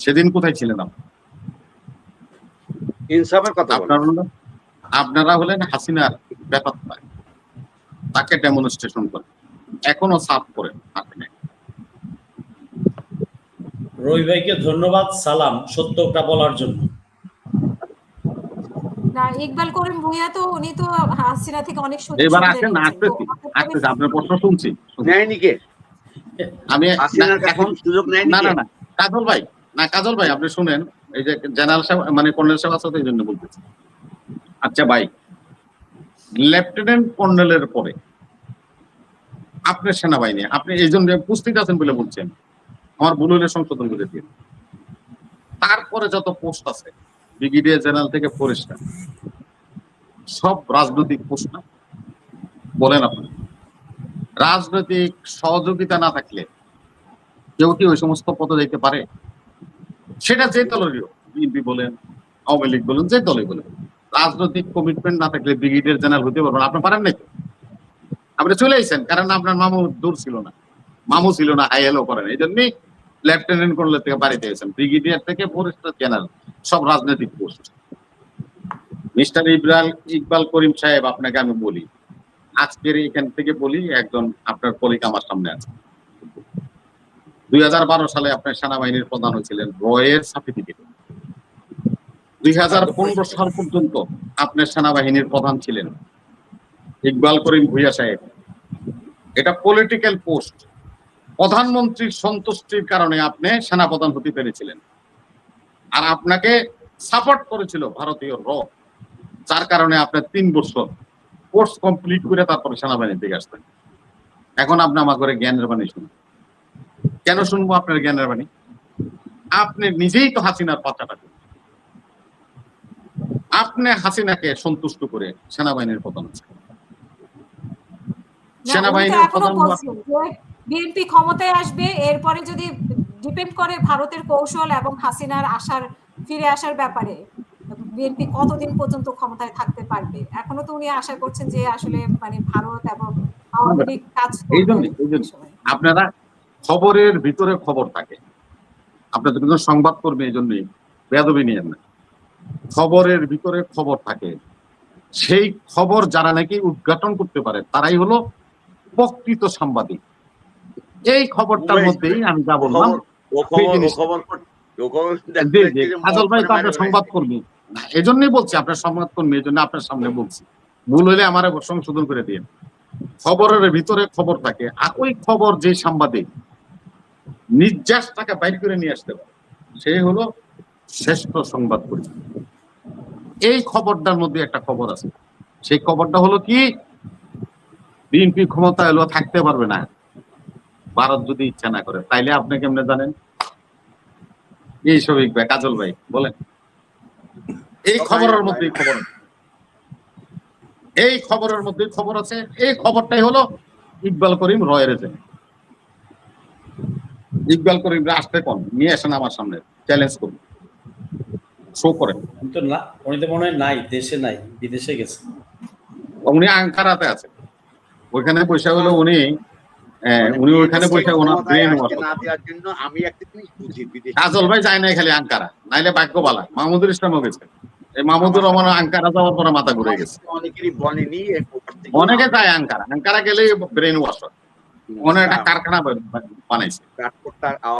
সেদিন কোথায় ছিলেন আপনি? ইনসাফের কথা আপনারা হলেন- আপনারা হলেন হাসিনার ব্যাপারটা তাকে ডেমনস্ট্রেশন করেন। এখনও সাফ করেন আপনি রবি ভাইকে ধন্যবাদ সালাম সত্যটা বলার জন্য। না ইকবাল করিম ভুঁইয়া তো উনি তো হাসিনা থেকে অনেক এবার সুবিধা আসেন নিয়েছেন। আসতেছি আসতেছি আপনার প্রশ্ন শুনছি। নেয়নি কে? আমি এখন সুযোগ নেয়নি না না না কাজল ভাই না, কাজল ভাই, আপনি শুনেন, এই যে জেনারেল সাহেব মানে কর্নেল সাহেব আছে এই জন্য বলতেছি। আচ্ছা ভাই, লেফটেন্যান্ট কর্নেলের পরে আপনার সেনাবাহিনী, আপনি এই জন্য উপস্থিত আছেন বলে বলছেন, আমার ভুল হলে সংশোধন করে দিন। তারপরে যত পোস্ট আছে, ব্রিগেডিয়ার জেনারেল থেকে ফরেস্টার, সব রাজনৈতিক পোস্ট না? বলেন আপনি। রাজনৈতিক সহযোগিতা না থাকলে কেউ কি ওই সমস্ত পদে যেতে পারে? সেটা যে দলেরই বিএনপি বলেন, আওয়ামী লীগ বলেন, যে দলে বলেন, রাজনৈতিক কমিটমেন্ট না থাকলে ব্রিগেডিয়ার জেনারেল হতে পারবেন আপনি পারেন নাকি আপনি চলে আইছেন, কারণ আপনার মামু দূর ছিল না। মামু ছিল না, হাই হেলো করেন। এই জন্যই লেফটেন্যান্ট কর্নেল থেকে বাড়িতে গেছেন ব্রিগেডিয়ার থেকে ফরেস্টার জেনারেল, সব রাজনৈতিক পোস্ট মিস্টার ইকবাল ইকবাল করিম সাহেব, আপনাকে আমি বলি, আজকের এখান থেকে বলি, একজন আপনার কলিগ আমার সামনে আছে। দুই হাজার বারো সালে আপনার সেনাবাহিনীর প্রধান হয়েছিলেন রয়ের সার্টিফিকেট। দুই হাজার পনেরো সাল পর্যন্ত আপনার সেনাবাহিনীর প্রধান ছিলেন ইকবাল করিম ভুইয়া সাহেব। এটা পলিটিক্যাল পোস্ট প্রধানমন্ত্রীর সন্তুষ্টির কারণে আপনি সেনাপ্রধান হতে পেরেছিলেন। আর আপনাকে সাপোর্ট করেছিল ভারতীয় র। যার কারণে আপনার তিন বছর কোর্স কমপ্লিট করে তারপরে সেনাবাহিনী থেকে আসতেন। এখন আপনি আমার জ্ঞানের বাণী শুনুন। কেন শুনব আপনার জ্ঞানের বাণী? আপনি নিজেই তো হাসিনার করছেন। আপনি হাসিনাকে সন্তুষ্ট করে সেনাবাহিনীর প্রধান সেনাবাহিনীর প্রধান বিএনপি ক্ষমতায় আসবে এরপরে যদি ডিপেন্ড করে ভারতের কৌশল এবং হাসিনার আসার ফিরে আসার ব্যাপারে বিএনপি কতদিন পর্যন্ত ক্ষমতায় থাকতে পারবে? এখনও তো উনি আশা করছেন যে আসলে মানে ভারত এবং আওয়ামী লীগ কাজ। আপনারা খবরের ভিতরে খবর থাকে। আপনাদের কিন্তু সংবাদ কর্মী এই জন্যই বেদবি নিয়েন না। খবরের ভিতরে খবর থাকে। সেই খবর যারা নাকি উদ্ঘাটন করতে পারে তারাই হলো প্রকৃত সাংবাদিক। এই খবরটার মধ্যেই আমি যা বললাম কাজল ভাই তো আপনার সংবাদ কর্মী। না, এজন্যই বলছি আপনার সংবাদ কর্মী এই জন্য আপনার সামনে বলছি। ভুল হলে আমার সংশোধন করে দিন খবরের ভিতরে খবর থাকে আর ওই খবর যে সাংবাদিক নির্যাস টাকা বাইর করে নিয়ে আসতে পারে। সে হলো শ্রেষ্ঠ সংবাদ কর্মী এই খবরটার মধ্যে একটা খবর আছে। সেই খবরটা হলো কি? বিএনপি ক্ষমতা এলো, থাকতে পারবে না। ভারত যদি ইচ্ছা না করে, তাইলে আপনি কেমনে জানেন? এই শফিক ভাই, কাজল ভাই, বলেন। এই খবরের মধ্যে খবর এই খবরের মধ্যে খবর আছে। এই খবরটাই হলো ইকবাল করিম রয়ের এজেন্ট। ইকবাল করিম আসতে কোন নিয়ে আসেন আমার সামনে চ্যালেঞ্জ করুন। শো করেন। উনি তো না উনি তো মনে হয় নাই দেশে নাই বিদেশে গেছে। উনি আঙ্কারাতে আছে। ওইখানে পয়সা হলো উনি উনি ওইখানে পয়সা ওনার ব্রেন না দেওয়ার জন্য আমি একটা জিনিস বুঝি বিদেশে। কাজল ভাই যায় নাই খালি আঙ্কারা নাইলে ভাগ্যবালা মাহমুদুল ইসলামও গেছে। এই মাহমুদুর রহমান আঙ্কারা যাওয়ার পরে মাথা ঘুরে গেছে। অনেকেরই বলেনি এই অনেকে যায় আঙ্কারা আঙ্কারা গেলে ব্রেন ওয়াশ হয়। অনেক একটা কারখানা বানাইছে।